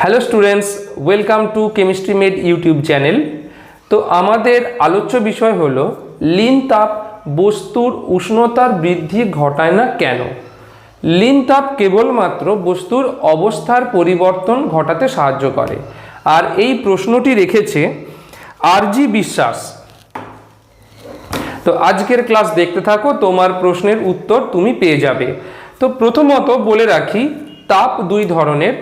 Hello students welcome to chemistry made YouTube channel তো আমাদের আলোচ্য বিষয় হলো, লিন তাপ বস্তুর উষ্ণতার বৃদ্ধি ঘটায় না কেন? লিন তাপ কেবলমাত্র বস্তুর অবস্থার পরিবর্তন ঘটাতে সাহায্য করে। আর এই প্রশ্নটি রেখেছে আরজি বিশ্বাস। তো আজকের ক্লাস দেখতে থাকো, তোমার প্রশ্নের উত্তর তুমি পেয়ে যাবে। তো প্রথমত বলে রাখি, তাপ দুই ধরনের।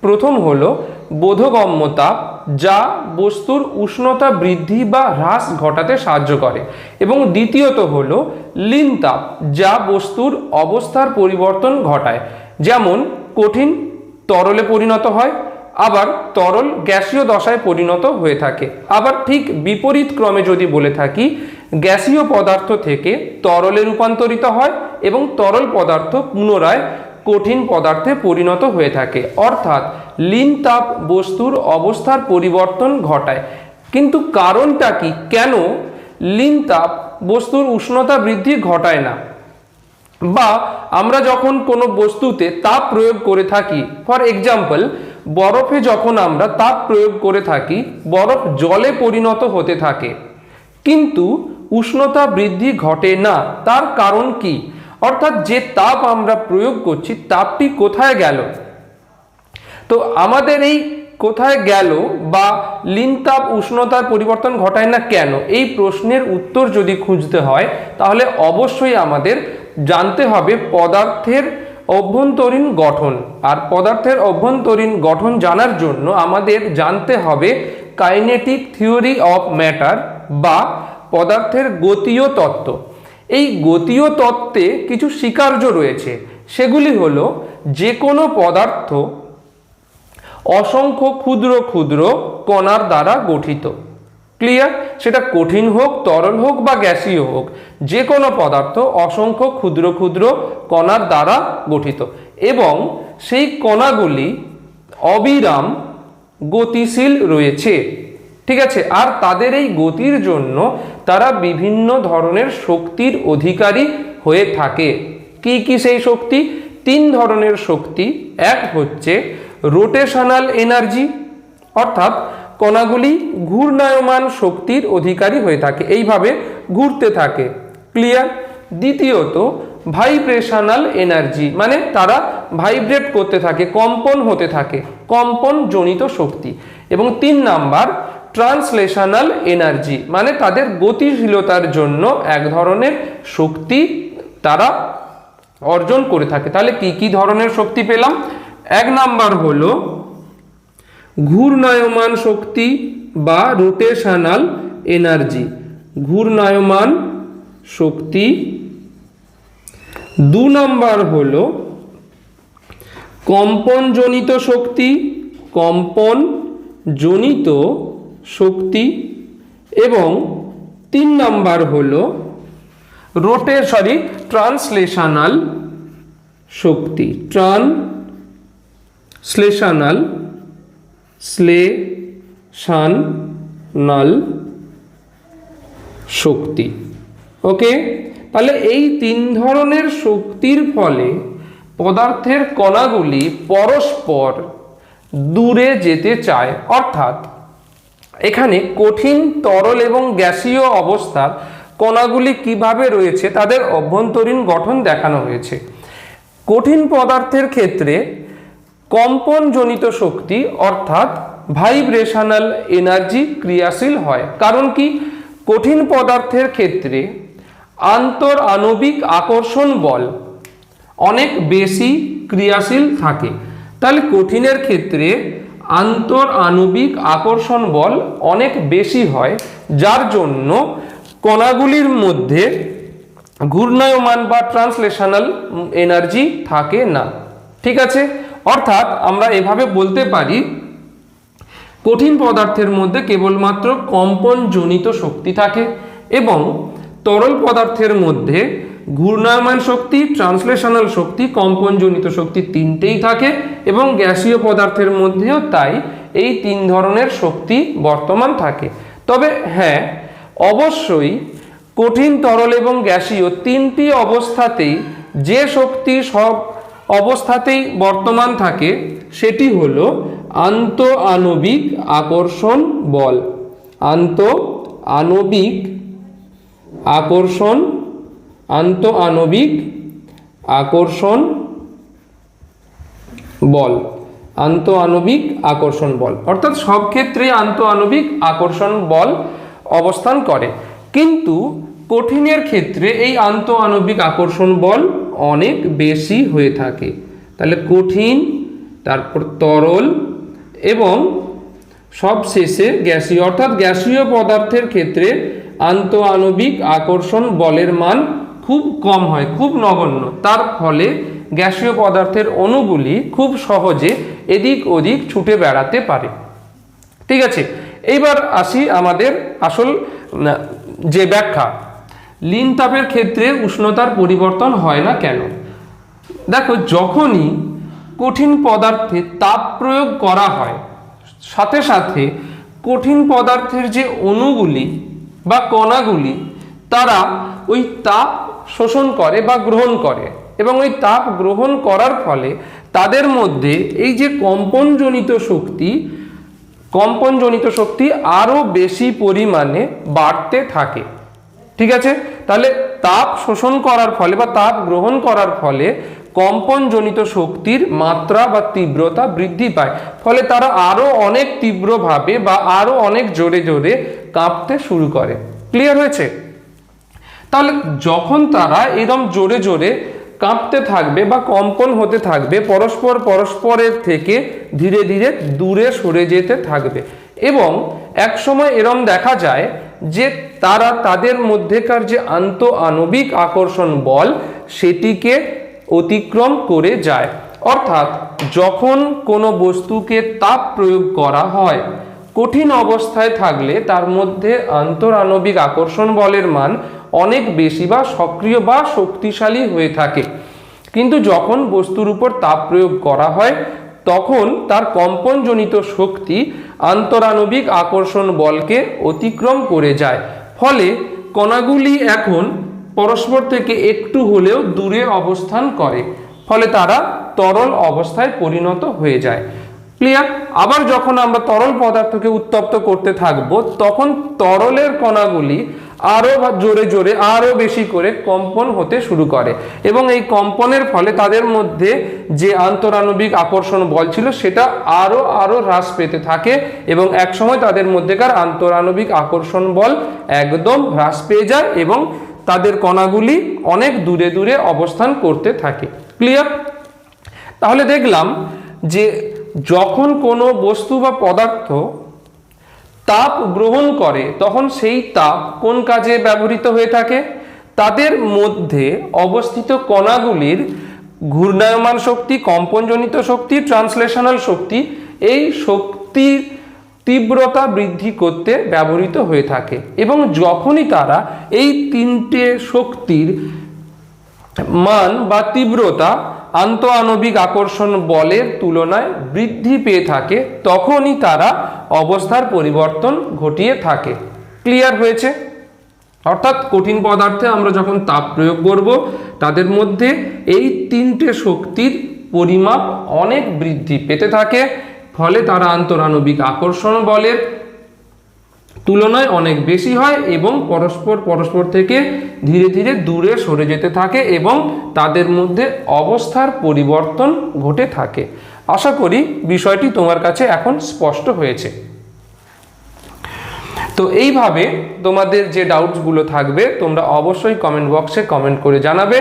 প্রথম হলো বোধগম্য তাপ যা বস্তুর উষ্ণতা বৃদ্ধি বা হ্রাস ঘটাতে সাহায্য করে। এবং দ্বিতীয়ত হল লিন তাপ, যা বস্তুর অবস্থার পরিবর্তন ঘটায়। যেমন কঠিন তরলে পরিণত হয়, আবার তরল গ্যাসীয় দশায় পরিণত হয়ে থাকে। আবার ঠিক বিপরীত ক্রমে যদি বলে থাকি, গ্যাসীয় পদার্থ থেকে তরলে রূপান্তরিত হয় এবং তরল পদার্থ পুনরায় কঠিন পদার্থে পরিণত হয়ে থাকে। অর্থাৎ লিন তাপ বস্তুর অবস্থার পরিবর্তন ঘটায়। কিন্তু কারণটা কি? কেন লিন তাপ বস্তুর উষ্ণতা বৃদ্ধি ঘটায় না? বা আমরা যখন কোনো বস্তুতে তাপ প্রয়োগ করে থাকি, ফর এক্সাম্পল, বরফে যখন আমরা তাপ প্রয়োগ করে থাকি, বরফ জলে পরিণত হতে থাকে। কিন্তু উষ্ণতা বৃদ্ধি ঘটে না। তার কারণ কি? অর্থাৎ যে তাপ আমরা প্রয়োগ করছি, তাপটি কোথায় গেল? তো আমাদের এই কোথায় গেল বা লিন তাপ উষ্ণতার পরিবর্তন ঘটায় না কেন? এই প্রশ্নের উত্তর যদি খুঁজতে হয়, তাহলে অবশ্যই আমাদের জানতে হবে পদার্থের অভ্যন্তরীণ গঠন। আর পদার্থের অভ্যন্তরীণ গঠন জানার জন্য আমাদের জানতে হবে কাইনেটিক থিওরি অফ ম্যাটার বা পদার্থের গতীয় তত্ত্ব। এই গতীয় তত্ত্বে কিছু স্বীকার্য রয়েছে। সেগুলি হলো যে কোনো পদার্থ অসংখ্য ক্ষুদ্র ক্ষুদ্র কণার দ্বারা গঠিত। ক্লিয়ার সেটা কঠিন হোক, তরল হোক বা গ্যাসীয় হোক যে কোনো পদার্থ অসংখ্য ক্ষুদ্র ক্ষুদ্র কণার দ্বারা গঠিত। এবং সেই কণাগুলি অবিরাম গতিশীল রয়েছে। ঠিক আছে? আর তাদের এই গতির জন্য তারা বিভিন্ন ধরনের শক্তির অধিকারী হয়ে থাকে। কি কি সেই শক্তি? তিন ধরনের শক্তি। এক হচ্ছে রোটেশনাল এনার্জি অর্থাৎ কণাগুলি ঘূর্ণায়মান শক্তির অধিকারী হয়ে থাকে, এইভাবে ঘুরতে থাকে। ক্লিয়ার দ্বিতীয়ত ভাইব্রেশনাল এনার্জি মানে তারা ভাইব্রেট করতে থাকে, কম্পন হতে থাকে কম্পন জনিত শক্তি। এবং তিন নাম্বার ট্রান্সলেশনাল এনার্জি মানে তাদের গতিশীলতার জন্য এক ধরনের শক্তি তারা অর্জন করে থাকে। তাহলে কি কি ধরনের শক্তি পেলাম? এক নাম্বার হলো ঘূর্ণায়মান শক্তি বা রোটেশনাল এনার্জি ঘূর্ণায়মান শক্তি। দু নাম্বার হলো কম্পনজনিত শক্তি কম্পন জনিত শক্তি এবং তিন নাম্বার হলো রোটে সরি ট্রান্সলেশনাল শক্তি। ট্রান্সলেশনাল শ্লেষানাল শক্তি। ওকে? তাহলে এই তিন ধরনের শক্তির ফলে পদার্থের কণাগুলি পরস্পর দূরে যেতে চায়, অর্থাৎ এখানে কঠিন, তরল এবং গ্যাসীয় অবস্থার কণাগুলি কীভাবে রয়েছে তাদের অভ্যন্তরীণ গঠন দেখানো হয়েছে। কঠিন পদার্থের ক্ষেত্রে কম্পনজনিত শক্তি অর্থাৎ ভাইব্রেশনাল এনার্জি ক্রিয়াশীল হয়। কারণ কি? কঠিন পদার্থের ক্ষেত্রে আন্তর আণবিক আকর্ষণ বল অনেক বেশি ক্রিয়াশীল থাকে। তাহলে কঠিনের ক্ষেত্রে আন্তর আণবিক আকর্ষণ বল অনেক বেশি হয়, যার জন্য কণাগুলির মধ্যে ঘূর্ণায়মান বা ট্রান্সলেশনাল এনার্জি থাকে না। ঠিক আছে? অর্থাৎ আমরা এভাবে বলতে পারি, কঠিন পদার্থের মধ্যে কেবলমাত্র কম্পনজনিত শক্তি থাকে এবং তরল পদার্থের মধ্যে ঘূর্ণায়মান শক্তি ট্রান্সলেশনাল শক্তি, কম্পনজনিত শক্তি তিনটেই থাকে এবং গ্যাসীয় পদার্থের মধ্যেও তাই এই তিন ধরনের শক্তি বর্তমান থাকে। তবে হ্যাঁ অবশ্যই কঠিন, তরল এবং গ্যাসীয় তিনটি অবস্থাতেই যে শক্তি সব অবস্থাতেই বর্তমান থাকে সেটি হল আন্ত আণবিক আকর্ষণ বল। আন্ত আণবিক আকর্ষণ আন্ত আণবিক আকর্ষণ বল। আন্ত আণবিক আকর্ষণ বল। অর্থাৎ সব ক্ষেত্রে আন্ত আণবিক আকর্ষণ বল অবস্থান করে। কিন্তু কঠিনের ক্ষেত্রে এই আন্ত আণবিক আকর্ষণ বল অনেক বেশি হয়ে থাকে। তাহলে কঠিন, তারপর তরল এবং সব শেষে গ্যাসীয়। অর্থাৎ গ্যাসীয় পদার্থের ক্ষেত্রে আন্ত আণবিক আকর্ষণ বলের মান খুব কম হয়, খুব নগণ্য। তার ফলে গ্যাসীয় পদার্থের অণুগুলি খুব সহজে এদিক ওদিক ছুটে বেড়াতে পারে। ঠিক আছে, এইবার আসি আমাদের আসল যে ব্যাখ্যা। লিন তাপের ক্ষেত্রে উষ্ণতার পরিবর্তন হয় না কেন? দেখো, যখনই কঠিন পদার্থে তাপ প্রয়োগ করা হয়, সাথে সাথে কঠিন পদার্থের যে অণুগুলি বা কণাগুলি, তারা ওই তাপ শোষণ করে বা গ্রহণ করে এবং ওই তাপ গ্রহণ করার ফলে তাদের মধ্যে এই যে কম্পনজনিত শক্তি কম্পনজনিত শক্তি আরও বেশি পরিমাণে বাড়তে থাকে। ঠিক আছে? তাহলে তাপ শোষণ করার ফলে বা তাপ গ্রহণ করার ফলে কম্পনজনিত শক্তির মাত্রা বা তীব্রতা বৃদ্ধি পায়। ফলে তারা আরও অনেক তীব্রভাবে বা আরও অনেক জোরে জোরে কাঁপতে শুরু করে। ক্লিয়ার হয়েছে? তাহলে যখন তারা এরম জোরে জোরে কাঁপতে থাকবে বা কম্পন হতে থাকবে, পরস্পর পরস্পরের থেকে ধীরে ধীরে দূরে সরে যেতে থাকবে। এবং এক সময় এরম দেখা যায় যে তারা তাদের মধ্যেকার যে আন্ত আণবিক আকর্ষণ বল, সেটিকে অতিক্রম করে যায়। অর্থাৎ যখন কোনো বস্তুকে তাপ প্রয়োগ করা হয়, কঠিন অবস্থায় থাকলে তার মধ্যে আন্তরাণবিক আকর্ষণ বলের মান অনেক বেশি বা সক্রিয় বা শক্তিশালী হয়ে থাকে। কিন্তু যখন বস্তুর উপর তাপ প্রয়োগ করা হয়, তখন তার কম্পনজনিত শক্তি আন্তরাণবিক আকর্ষণ বলকে অতিক্রম করে যায়। ফলে কণাগুলি এখন পরস্পর থেকে একটু হলেও দূরে অবস্থান করে, ফলে তারা তরল অবস্থায় পরিণত হয়ে যায়। ক্লিয়ার? আবার যখন আমরা তরল পদার্থকে উত্তপ্ত করতে থাকব, তখন তরলের কণাগুলি আরও জোরে জোরে আরও বেশি করে কম্পন হতে শুরু করে। এবং এই কম্পনের ফলে তাদের মধ্যে যে আন্তরাণবিক আকর্ষণ বল ছিল, সেটা আরও আরও হ্রাস পেতে থাকে এবং একসময় তাদের মধ্যেকার আন্তরাণবিক আকর্ষণ বল একদম হ্রাস পেয়ে যায় এবং তাদের কণাগুলি অনেক দূরে দূরে অবস্থান করতে থাকে। ক্লিয়ার? তাহলে দেখলাম যে যখন কোনো বস্তু বা পদার্থ তাপ গ্রহণ করে, তখন সেই তাপ কোন কাজে ব্যবহৃত হয়ে থাকে? তাদের মধ্যে অবস্থিত কণাগুলির ঘূর্ণায়মান শক্তি, কম্পনজনিত শক্তি, ট্রান্সলেশনাল শক্তি, এই শক্তির তীব্রতা বৃদ্ধি করতে ব্যবহৃত হয়ে থাকে। এবং যখনই তারা এই তিনটে শক্তির মান বা তীব্রতা আন্তঃআণবিক আকর্ষণ বলের তুলনায় বৃদ্ধি পেয়ে থাকে, তখনই তারা অবস্থার পরিবর্তন ঘটিয়ে থাকে। ক্লিয়ার হয়েছে? অর্থাৎ কঠিন পদার্থে আমরা যখন তাপ প্রয়োগ করব, তাদের মধ্যে এই তিনটে শক্তির পরিমাপ অনেক বৃদ্ধি পেতে থাকে, ফলে তারা আন্তরাণবিক আকর্ষণ বলের তুলনায় অনেক বেশি হয় এবং পরস্পর পরস্পর থেকে ধীরে ধীরে দূরে সরে যেতে থাকে এবং তাদের মধ্যে অবস্থার পরিবর্তন ঘটে থাকে। আশা করি বিষয়টি তোমার কাছে এখন স্পষ্ট হয়েছে। তো এইভাবে তোমাদের যে ডাউটসগুলো থাকবে, তোমরা অবশ্যই কমেন্ট বক্সে কমেন্ট করে জানাবে।